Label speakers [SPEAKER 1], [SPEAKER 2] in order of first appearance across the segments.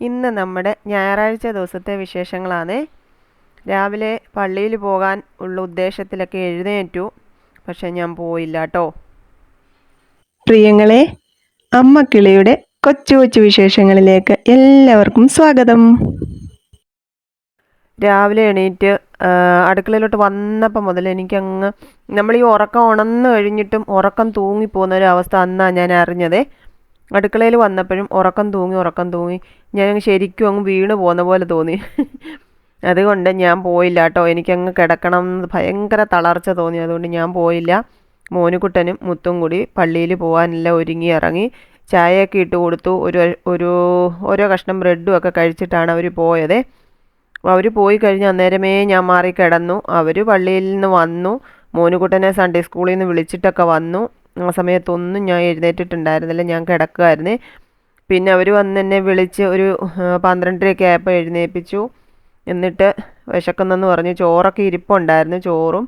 [SPEAKER 1] ഇന്ന് നമ്മുടെ ഞായറാഴ്ച ദിവസത്തെ വിശേഷങ്ങളാണ്. രാവിലെ പള്ളിയിൽ പോകാൻ ഉള്ള ഉദ്ദേശത്തിലൊക്കെ എഴുന്നേറ്റു. പക്ഷെ ഞാൻ പോയില്ല കേട്ടോ.
[SPEAKER 2] പ്രിയങ്ങളെ അമ്മ കിളിയുടെ കൊച്ചു കൊച്ചു വിശേഷങ്ങളിലേക്ക് എല്ലാവർക്കും സ്വാഗതം.
[SPEAKER 1] രാവിലെ എണീറ്റ് അടുക്കളയിലോട്ട് വന്നപ്പോൾ മുതൽ എനിക്കങ്ങ് നമ്മൾ ഈ ഉറക്കം ഉണന്ന് കഴിഞ്ഞിട്ടും ഉറക്കം തൂങ്ങിപ്പോകുന്ന ഒരു അവസ്ഥ അന്നാണ് ഞാൻ അറിഞ്ഞതേ. അടുക്കളയിൽ വന്നപ്പോഴും ഉറക്കം തൂങ്ങി ഉറക്കം തൂങ്ങി. ഞാൻ ശരിക്കും അങ്ങ് വീണ് പോകുന്ന പോലെ തോന്നി. അതുകൊണ്ട് ഞാൻ പോയില്ല കേട്ടോ. എനിക്കങ്ങ് കിടക്കണം എന്ന് ഭയങ്കര തളർച്ച തോന്നി. അതുകൊണ്ട് ഞാൻ പോയില്ല. മോനുകുട്ടനും മുത്തും കൂടി പള്ളിയിൽ പോകാനെല്ലാം ഒരുങ്ങി ഇറങ്ങി ചായയൊക്കെ ഇട്ട് കൊടുത്തു. ഒരു ഒരു ഓരോ കഷ്ണം ബ്രെഡും ഒക്കെ കഴിച്ചിട്ടാണ് അവർ പോയത്. അവർ പോയി കഴിഞ്ഞ് അന്നേരമേ ഞാൻ മാറി കിടന്നു. അവർ പള്ളിയിൽ നിന്ന് വന്നു. മോനുകുട്ടനെ സൺഡേ സ്കൂളിൽ നിന്ന് വിളിച്ചിട്ടൊക്കെ വന്നു. ആ സമയത്തൊന്നും ഞാൻ എഴുന്നേറ്റിട്ടുണ്ടായിരുന്നില്ല. ഞാൻ കിടക്കുമായിരുന്നേ പിന്നെ അവർ വന്ന് എന്നെ വിളിച്ച് ഒരു പന്ത്രണ്ടരയൊക്കെ ആയപ്പോൾ എഴുന്നേൽപ്പിച്ചു എന്നിട്ട് വിശക്കുന്നെന്ന് പറഞ്ഞ്. ചോറൊക്കെ ഇരിപ്പുണ്ടായിരുന്നു ചോറും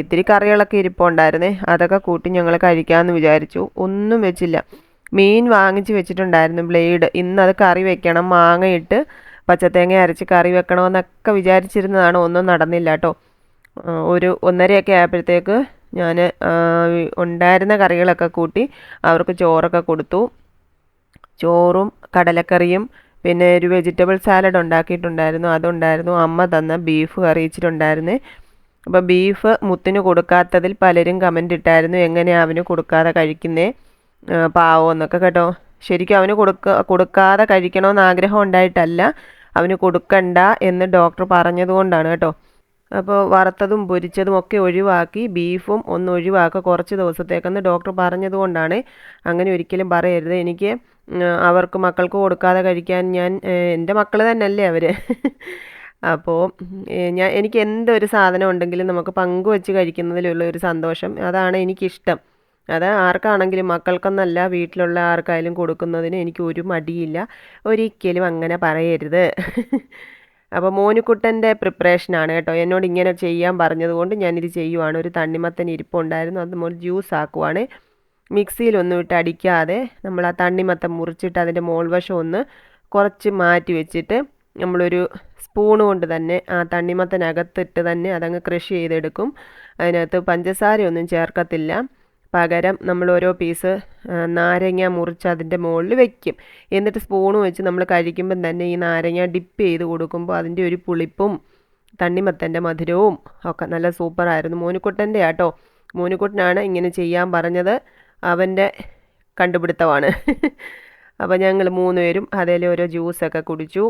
[SPEAKER 1] ഇത്തിരി കറികളൊക്കെ ഇരിപ്പുണ്ടായിരുന്നേ. അതൊക്കെ കൂട്ടി ഞങ്ങൾ കഴിക്കാമെന്ന് വിചാരിച്ചു. ഒന്നും വെച്ചില്ല. മീൻ വാങ്ങിച്ച് വെച്ചിട്ടുണ്ടായിരുന്നു ബ്ലേഡ്. ഇന്ന് അത് കറി വെക്കണം. മാങ്ങയിട്ട് പച്ചത്തേങ്ങ അരച്ച് കറി വെക്കണമെന്നൊക്കെ വിചാരിച്ചിരുന്നതാണ്. ഒന്നും നടന്നില്ല കേട്ടോ. ഒരു ഒന്നരയൊക്കെ ആയപ്പോഴത്തേക്ക് ഞാൻ ഉണ്ടായിരുന്ന കറികളൊക്കെ കൂട്ടി അവർക്ക് ചോറൊക്കെ കൊടുത്തു. ചോറും കടലക്കറിയും പിന്നെ ഒരു വെജിറ്റബിൾ സാലഡ് ഉണ്ടാക്കിയിട്ടുണ്ടായിരുന്നു. അതുണ്ടായിരുന്നു. അമ്മ തന്ന ബീഫ് കറിയിച്ചിട്ടുണ്ടായിരുന്നു. അപ്പോൾ ബീഫ് മുത്തിന് കൊടുക്കാത്തതിൽ പലരും കമന്റ് ഇട്ടായിരുന്നു. എങ്ങനെയാണ് അവന് കൊടുക്കാതെ കഴിക്കുന്നേ? പാവോ എന്നൊക്കെ കേട്ടോ. ശരിക്കും അവന് കൊടുക്ക കൊടുക്കാതെ കഴിക്കണമെന്ന് ആഗ്രഹം ഉണ്ടായിട്ടല്ല. അവന് കൊടുക്കണ്ട എന്ന് ഡോക്ടർ പറഞ്ഞതുകൊണ്ടാണ് കേട്ടോ. അപ്പോൾ വറുത്തതും പൊരിച്ചതും ഒക്കെ ഒഴിവാക്കി ബീഫും ഒന്ന് ഒഴിവാക്കുക. കുറച്ച് ദിവസത്തേക്കെന്ന് ഡോക്ടർ പറഞ്ഞതുകൊണ്ടാണ് അങ്ങനെ ഒരിക്കലും പറയരുത്. എനിക്ക് അവർക്ക് മക്കൾക്ക് കൊടുക്കാതെ കഴിക്കാൻ ഞാൻ എന്റെ മക്കൾ തന്നെയല്ലേ അവർ അപ്പോൾ ഞാൻ എനിക്ക് എന്തൊരു സാധനം ഉണ്ടെങ്കിലും നമുക്ക് പങ്കുവെച്ച് കഴിക്കുന്നതിലുള്ള ഒരു സന്തോഷം അതാണ് എനിക്കിഷ്ടം. അത് ആർക്കാണെങ്കിലും മക്കൾക്കെന്നല്ല വീട്ടിലുള്ള ആർക്കായാലും കൊടുക്കുന്നതിന് എനിക്ക് ഒരു മടിയില്ല. ഒരിക്കലും അങ്ങനെ പറയരുത്. അപ്പോൾ മോനുക്കുട്ടന്റെ പ്രിപ്പറേഷനാണ് കേട്ടോ. എന്നോട് ഇങ്ങനെ ചെയ്യാൻ പറഞ്ഞതുകൊണ്ട് ഞാനിത് ചെയ്യുവാണ്. ഒരു തണ്ണിമത്തൻ ഇരിപ്പുണ്ടായിരുന്നു. അത് മോൾ ജ്യൂസ് ആക്കുവാണ്. മിക്സിയിലൊന്നും ഇട്ട് അടിക്കാതെ നമ്മൾ ആ തണ്ണിമത്തൻ മുറിച്ചിട്ട് അതിന്റെ മോൾവശം ഒന്ന് കുറച്ച് മാറ്റി വെച്ചിട്ട് നമ്മളൊരു സ്പൂൺ കൊണ്ട് തന്നെ ആ തണ്ണിമത്തനകത്തിട്ട് തന്നെ അതങ്ങ് ക്രഷ് ചെയ്തെടുക്കും. അതിനകത്ത് പഞ്ചസാരയൊന്നും ചേർക്കത്തില്ല. പകരം നമ്മൾ ഓരോ പീസ് നാരങ്ങ മുറിച്ച് അതിന്റെ മുകളിൽ വെക്കും. എന്നിട്ട് സ്പൂണ് വെച്ച് നമ്മൾ കഴിക്കുമ്പം തന്നെ ഈ നാരങ്ങ ഡിപ്പ് ചെയ്ത് കൊടുക്കുമ്പോൾ അതിന്റെ ഒരു പുളിപ്പും തണ്ണിമത്തന്റെ മധുരവും ഒക്കെ നല്ല സൂപ്പറായിരുന്നു. മോനുക്കുട്ടന്റെ ആട്ടോ. മോനുക്കുട്ടനാണ് ഇങ്ങനെ ചെയ്യാൻ പറഞ്ഞത്. അവന്റെ കണ്ടുപിടുത്തമാണ്. അപ്പോൾ ഞങ്ങൾ മൂന്ന് പേരും അതിൽ ഓരോ ജ്യൂസൊക്കെ കുടിച്ചു.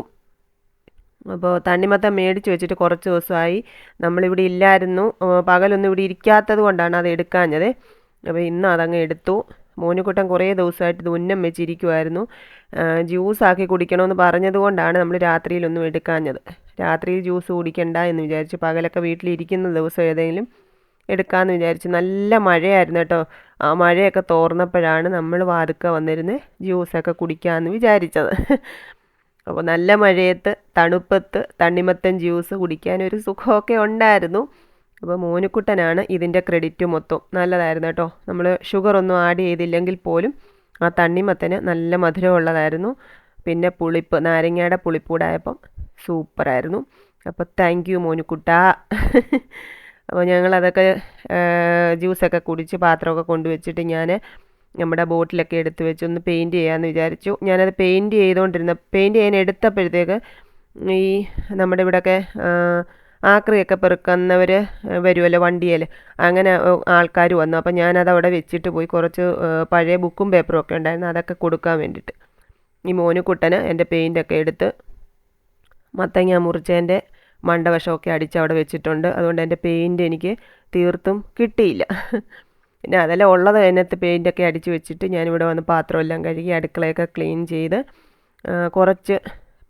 [SPEAKER 1] അപ്പോൾ തണ്ണിമത്തം മേടിച്ച് വെച്ചിട്ട് കുറച്ച് ദിവസമായി നമ്മളിവിടെ ഇല്ലായിരുന്നു. പകലൊന്നും ഇവിടെ ഇരിക്കാത്തത് കൊണ്ടാണ് അത് എടുക്കാഞ്ഞത്. അപ്പോൾ ഇന്ന് അതങ്ങ് എടുത്തു. മോനുകുട്ടൻ കുറേ ദിവസമായിട്ട് ഇത് ഉന്നം വെച്ചിരിക്കുമായിരുന്നു ജ്യൂസ് ആക്കി കുടിക്കണമെന്ന് പറഞ്ഞതുകൊണ്ടാണ് നമ്മൾ രാത്രിയിലൊന്നും എടുക്കാഞ്ഞത്. രാത്രിയിൽ ജ്യൂസ് കുടിക്കണ്ട എന്ന് വിചാരിച്ച് പകലൊക്കെ വീട്ടിലിരിക്കുന്ന ദിവസം ഏതെങ്കിലും എടുക്കാമെന്ന് വിചാരിച്ച് നല്ല മഴയായിരുന്നു കേട്ടോ. ആ മഴയൊക്കെ തോർന്നപ്പോഴാണ് നമ്മൾ വാതുക്ക വന്നിരുന്ന് ജ്യൂസൊക്കെ കുടിക്കാമെന്ന് വിചാരിച്ചത്. അപ്പോൾ നല്ല മഴയത്ത് തണുപ്പത്ത് തണ്ണിമത്തൻ ജ്യൂസ് കുടിക്കാൻ ഒരു സുഖമൊക്കെ ഉണ്ടായിരുന്നു. അപ്പോൾ മോനുക്കുട്ടനാണ് ഇതിന്റെ ക്രെഡിറ്റ് മൊത്തം. നല്ലതായിരുന്നു കേട്ടോ. നമ്മൾ ഷുഗർ ഒന്നും ആഡ് ചെയ്തില്ലെങ്കിൽ പോലും ആ തണ്ണിമത്തന് നല്ല മധുരമുള്ളതായിരുന്നു പിന്നെ പുളിപ്പ് നാരങ്ങയുടെ പുളിപ്പൂടായപ്പം സൂപ്പറായിരുന്നു അപ്പോൾ താങ്ക് യു മോനുക്കുട്ടാ. അപ്പോൾ ഞങ്ങളതൊക്കെ ജ്യൂസൊക്കെ കുടിച്ച് പാത്രമൊക്കെ കൊണ്ടുവച്ചിട്ട് ഞാൻ നമ്മുടെ ബോട്ടിലൊക്കെ എടുത്ത് വെച്ച് ഒന്ന് പെയിന്റ് ചെയ്യാമെന്ന് വിചാരിച്ചു. ഞാനത് പെയിന്റ് ചെയ്തുകൊണ്ടിരുന്ന പെയിന്റ് ചെയ്യാൻ എടുത്തപ്പോഴത്തേക്ക് ഈ നമ്മുടെ ഇവിടെയൊക്കെ ആക്രിയൊക്കെ പെറുക്കുന്നവർ വരുമല്ലോ വണ്ടിയിൽ അങ്ങനെ ആൾക്കാർ വന്നു. അപ്പോൾ ഞാനത് അവിടെ വെച്ചിട്ട് പോയി കുറച്ച് പഴയ ബുക്കും പേപ്പറും ഒക്കെ ഉണ്ടായിരുന്നു. അതൊക്കെ കൊടുക്കാൻ വേണ്ടിയിട്ട് ഈ മോനുക്കുട്ടന് എന്റെ പെയിന്റൊക്കെ എടുത്ത് മത്തങ്ങ മുറിച്ചതിന്റെ മണ്ടവശമൊക്കെ അടിച്ച് അവിടെ വെച്ചിട്ടുണ്ട്. അതുകൊണ്ട് എന്റെ പെയിന്റ് എനിക്ക് തീർത്തും കിട്ടിയില്ല. പിന്നെ അതെല്ലാം ഉള്ളത് അതിനകത്ത് പെയിന്റൊക്കെ അടിച്ച് വെച്ചിട്ട് ഞാനിവിടെ വന്ന് പാത്രമെല്ലാം കഴുകി അടുക്കളയൊക്കെ ക്ലീൻ ചെയ്ത് കുറച്ച്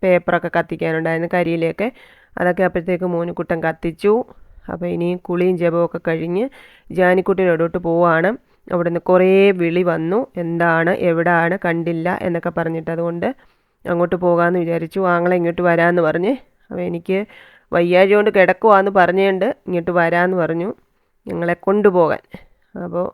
[SPEAKER 1] പേപ്പറൊക്കെ കത്തിക്കാനുണ്ടായിരുന്നു കരിയിലൊക്കെ അതൊക്കെ അപ്പോഴത്തേക്ക് മോനുക്കുട്ടൻ കത്തിച്ചു. അപ്പോൾ ഇനി കുളിയും ജപമൊക്കെ കഴിഞ്ഞ് ജാനിക്കുട്ടിയോടോട്ട് പോവാണ്? അവിടുന്ന് കുറേ വിളി വന്നു. എന്താണ്? എവിടാണ്? കണ്ടില്ല എന്നൊക്കെ പറഞ്ഞിട്ട് അതുകൊണ്ട് അങ്ങോട്ട് പോകാമെന്ന് വിചാരിച്ചു. ആങ്ങളെ ഇങ്ങോട്ട് വരാമെന്ന് പറഞ്ഞ്. അപ്പോൾ എനിക്ക് വയ്യാഴ്ച കൊണ്ട് കിടക്കുവാന്ന് പറഞ്ഞുകൊണ്ട് ഇങ്ങോട്ട് വരാമെന്ന് പറഞ്ഞു ഞങ്ങളെ കൊണ്ടുപോകാൻ. അപ്പോൾ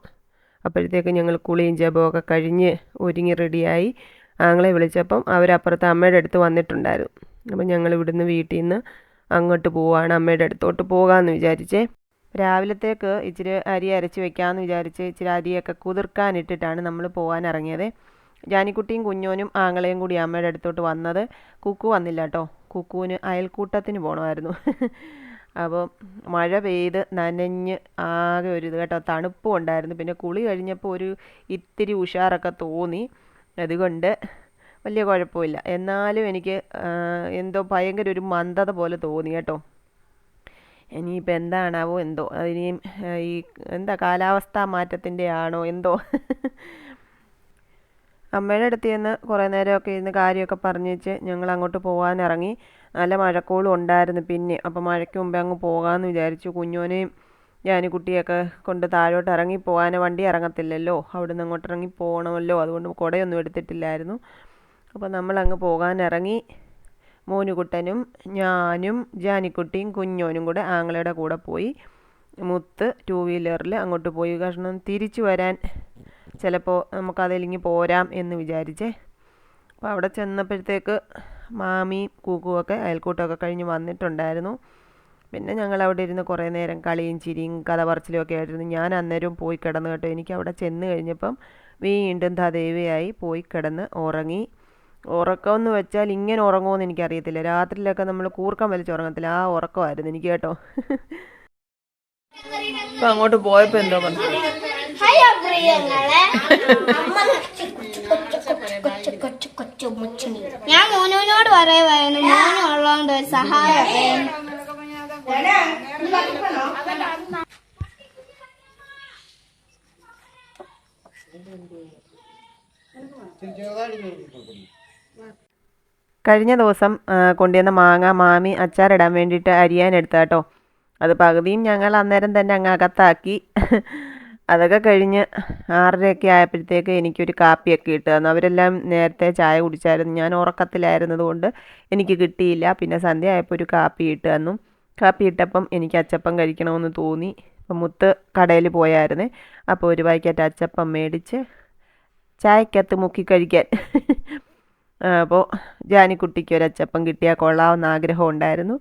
[SPEAKER 1] അപ്പോഴത്തേക്ക് ഞങ്ങൾ കുളിയും ജപമൊക്കെ കഴിഞ്ഞ് ഒരുങ്ങി റെഡിയായി. ആങ്ങളെ വിളിച്ചപ്പം അവരപ്പുറത്ത് അമ്മയുടെ അടുത്ത് വന്നിട്ടുണ്ടായിരുന്നു. അപ്പം ഞങ്ങൾ ഇവിടുന്ന് വീട്ടിൽ നിന്ന് അങ്ങോട്ട് പോവാണ് അമ്മയുടെ അടുത്തോട്ട് പോകാമെന്ന് വിചാരിച്ചേ. രാവിലത്തേക്ക് ഇച്ചിരി അരി അരച്ച് വെക്കാമെന്ന് വിചാരിച്ച് ഇച്ചിരി അരിയൊക്കെ കുതിർക്കാനിട്ടിട്ടാണ് നമ്മൾ പോകാൻ ഇറങ്ങിയത് ജാനിക്കുട്ടിയും കുഞ്ഞോനും ആങ്ങളെയും കൂടി അമ്മയുടെ അടുത്തോട്ട് വന്നത്. കുക്കു വന്നില്ല കേട്ടോ കുക്കുവിന് അയൽക്കൂട്ടത്തിന് പോകണമായിരുന്നു അപ്പോൾ മഴ പെയ്ത് നനഞ്ഞ് ആകെ ഒരു ഇത് കേട്ടോ തണുപ്പും ഉണ്ടായിരുന്നു. പിന്നെ കുളി കഴിഞ്ഞപ്പോൾ ഒരു ഇത്തിരി ഉഷാറൊക്കെ തോന്നി. അതുകൊണ്ട് വലിയ കുഴപ്പമില്ല. എന്നാലും എനിക്ക് എന്തോ ഭയങ്കര ഒരു മന്ദത പോലെ തോന്നി കേട്ടോ. ഇനിയിപ്പോൾ എന്താണാവോ എന്തോ ഇനിയും ഈ എന്താ കാലാവസ്ഥാ മാറ്റത്തിന്റെ ആണോ എന്തോ. അമ്മയുടെ അടുത്ത് ചെന്ന് കുറേ നേരമൊക്കെ ഇരുന്ന് കാര്യമൊക്കെ പറഞ്ഞു വെച്ച് ഞങ്ങൾ അങ്ങോട്ട് പോകാൻ ഇറങ്ങി. നല്ല മഴക്കോളും ഉണ്ടായിരുന്നു പിന്നെ. അപ്പോൾ മഴയ്ക്ക് മുമ്പേ അങ്ങ് പോകാമെന്ന് വിചാരിച്ചു. കുഞ്ഞോനെയും ഞാനിക്കുട്ടിയൊക്കെ കൊണ്ട് താഴോട്ട് ഇറങ്ങി പോകാൻ വണ്ടി ഇറങ്ങത്തില്ലല്ലോ. അവിടുന്ന് അങ്ങോട്ട് ഇറങ്ങി പോകണമല്ലോ അതുകൊണ്ട് കുടയൊന്നും എടുത്തിട്ടില്ലായിരുന്നു. അപ്പോൾ നമ്മളങ്ങ് പോകാൻ ഇറങ്ങി മോനുകുട്ടനും ഞാനും ജാനിക്കുട്ടിയും കുഞ്ഞോനും കൂടെ ആങ്ങളയുടെ കൂടെ പോയി മുത്ത് ടൂ വീലറിൽ അങ്ങോട്ട് പോയി. കാരണം തിരിച്ചു വരാൻ ചിലപ്പോൾ നമുക്കതിലിങ്ങി പോരാം എന്ന് വിചാരിച്ചേ. അപ്പോൾ അവിടെ ചെന്നപ്പോഴത്തേക്ക് മാമിയും കൂക്കുമൊക്കെ അയൽക്കൂട്ടമൊക്കെ കഴിഞ്ഞ് വന്നിട്ടുണ്ടായിരുന്നു. പിന്നെ ഞങ്ങൾ അവിടെ ഇരുന്ന് കുറേ നേരം കളിയും ചിരിയും കഥ പറച്ചിലും ഒക്കെ ആയിരുന്നു ഞാൻ അന്നേരവും പോയി കിടന്നു കേട്ടോ. എനിക്ക് അവിടെ ചെന്ന് കഴിഞ്ഞപ്പം വീണ്ടും തദേവയായി പോയി കിടന്ന് ഉറങ്ങി. ഉറക്കമെന്ന് വെച്ചാൽ ഇങ്ങനെ ഉറങ്ങുമെന്ന് എനിക്കറിയത്തില്ല. രാത്രിയിലൊക്കെ നമ്മൾ കൂർക്കം വലിച്ച് ഉറങ്ങത്തില്ല. ആ ഉറക്കമായിരുന്നു എനിക്ക് കേട്ടോ. ഇപ്പൊ അങ്ങോട്ട് പോയപ്പോ എന്തോ പറഞ്ഞു.
[SPEAKER 3] ഞാൻ മോനോനോട് പറയുമായിരുന്നു മോനും ഉള്ളതുകൊണ്ട് ഒരു സഹായം വേണം.
[SPEAKER 1] കഴിഞ്ഞ ദിവസം കൊണ്ടുവന്ന മാങ്ങ മാമി അച്ചാറിടാൻ വേണ്ടിയിട്ട് അരിയാനെടുത്ത കേട്ടോ അത് പകുതിയും ഞങ്ങൾ അന്നേരം തന്നെ അങ്ങ് അകത്താക്കി. അതൊക്കെ കഴിഞ്ഞ് ആറരയൊക്കെ ആയപ്പോഴത്തേക്ക് എനിക്കൊരു കാപ്പിയൊക്കെ ഇട്ട് തന്നു അവരെല്ലാം നേരത്തെ ചായ കുടിച്ചായിരുന്നു. ഞാൻ ഉറക്കത്തിലായിരുന്നത് കൊണ്ട് എനിക്ക് കിട്ടിയില്ല. പിന്നെ സന്ധ്യ ആയപ്പോൾ ഒരു കാപ്പി ഇട്ട് തന്നു. കാപ്പി ഇട്ടപ്പം എനിക്ക് അച്ചപ്പം കഴിക്കണമെന്ന് തോന്നി. അപ്പം മുത്ത് കടയിൽ പോയായിരുന്നേ. അപ്പോൾ ഒരു പാക്കറ്റ് അച്ചപ്പം മേടിച്ച് ചായക്കകത്ത് മുക്കി കഴിക്കാൻ. അപ്പോൾ ജാനിക്കുട്ടിക്ക് ഒരു അച്ചപ്പം കിട്ടിയാൽ കൊള്ളാവുന്ന ആഗ്രഹം ഉണ്ടായിരുന്നു.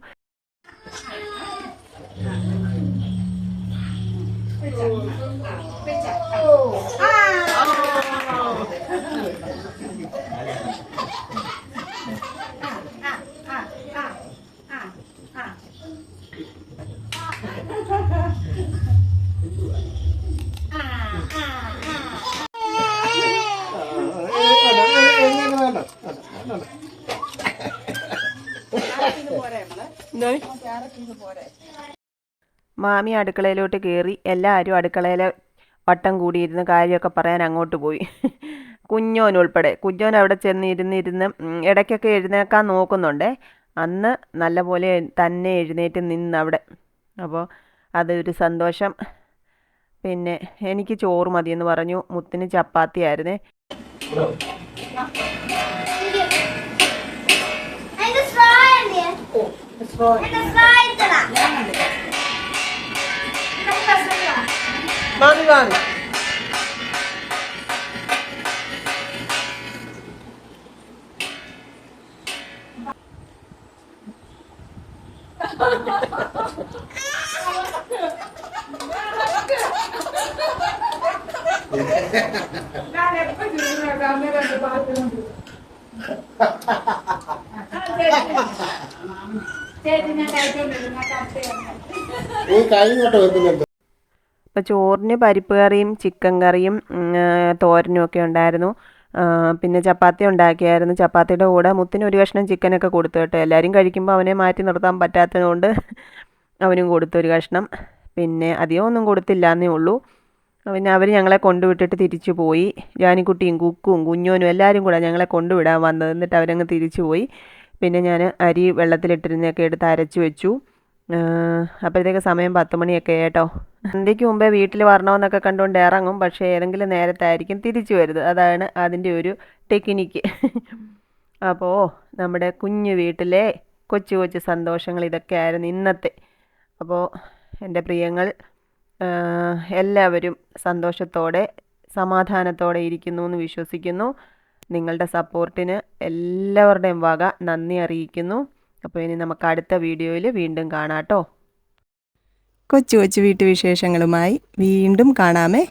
[SPEAKER 1] മാമി അടുക്കളയിലോട്ട് കയറി എല്ലാവരും അടുക്കളയിൽ വട്ടം കൂടിയിരുന്ന് കാര്യമൊക്കെ പറയാൻ അങ്ങോട്ട് പോയി. കുഞ്ഞോൻ ഉൾപ്പെടെ. കുഞ്ഞോൻ അവിടെ ചെന്ന് ഇരുന്നിരുന്ന് ഇടയ്ക്കൊക്കെ എഴുന്നേക്കാൻ നോക്കുന്നുണ്ടേ. അന്ന് നല്ലപോലെ തന്നെ എഴുന്നേറ്റ് നിന്ന് അവിടെ. അപ്പോൾ അതൊരു സന്തോഷം. പിന്നെ എനിക്ക് ചോറ് മതിയെന്ന് പറഞ്ഞു. മുത്തിന് ചപ്പാത്തി ആയിരുന്നേ
[SPEAKER 3] Mami, mami. Ben hep gözümle ben nerede baktığımı biliyorum.
[SPEAKER 4] നീ കൈ ഇങ്ങോട്ട് വെക്കുന്നുണ്ട്.
[SPEAKER 1] അപ്പോൾ ചോറിന് പരിപ്പ് കറിയും ചിക്കൻ കറിയും തോരനും ഒക്കെ ഉണ്ടായിരുന്നു. പിന്നെ ചപ്പാത്തി ഉണ്ടാക്കിയായിരുന്നു. ചപ്പാത്തിയുടെ കൂടെ മുത്തിന് ഒരു കഷ്ണം ചിക്കനൊക്കെ കൊടുത്തു കേട്ടോ. എല്ലാവരും കഴിക്കുമ്പോൾ അവനെ മാറ്റി നിർത്താൻ പറ്റാത്തതുകൊണ്ട് അവനും കൊടുത്തു ഒരു കഷ്ണം. പിന്നെ അധികം ഒന്നും കൊടുത്തില്ല എന്നേ ഉള്ളൂ. പിന്നെ അവർ ഞങ്ങളെ കൊണ്ടുവിട്ടിട്ട് തിരിച്ചു പോയി. ജാനിക്കുട്ടിയും കുക്കും കുഞ്ഞോനും എല്ലാവരും കൂടെ ഞങ്ങളെ കൊണ്ടുവിടാൻ വന്നത്. എന്നിട്ട് അവരങ്ങ് തിരിച്ചു പോയി. പിന്നെ ഞാൻ അരി വെള്ളത്തിലിട്ടിരുന്നൊക്കെ എടുത്ത് അരച്ച് വെച്ചു. അപ്പോഴത്തേക്ക് സമയം പത്ത് മണിയൊക്കെ കേട്ടോ സന്ധ്യയ്ക്ക് മുമ്പേ വീട്ടിൽ വരണമെന്നൊക്കെ കണ്ടുകൊണ്ട് ഇറങ്ങും. പക്ഷേ ഏതെങ്കിലും നേരത്തായിരിക്കും തിരിച്ചു വരുത് അതാണ് അതിന്റെ ഒരു ടെക്നിക്ക്. അപ്പോൾ നമ്മുടെ കുഞ്ഞു വീട്ടിലെ കൊച്ചു കൊച്ചു സന്തോഷങ്ങൾ ഇതൊക്കെ ആയിരുന്നു ഇന്നത്തെ. അപ്പോൾ എന്റെ പ്രിയങ്ങൾ എല്ലാവരും സന്തോഷത്തോടെ സമാധാനത്തോടെ ഇരിക്കുന്നു എന്ന് വിശ്വസിക്കുന്നു. നിങ്ങളുടെ സപ്പോർട്ടിന് എല്ലാവരുടെയും വക നന്ദി അറിയിക്കുന്നു. അപ്പോൾ ഇനി നമുക്ക് അടുത്ത വീഡിയോയിൽ വീണ്ടും കാണാം കേട്ടോ.
[SPEAKER 2] കൊച്ചു കൊച്ചു വീട്ടുവിശേഷങ്ങളുമായി വീണ്ടും കാണാമേ.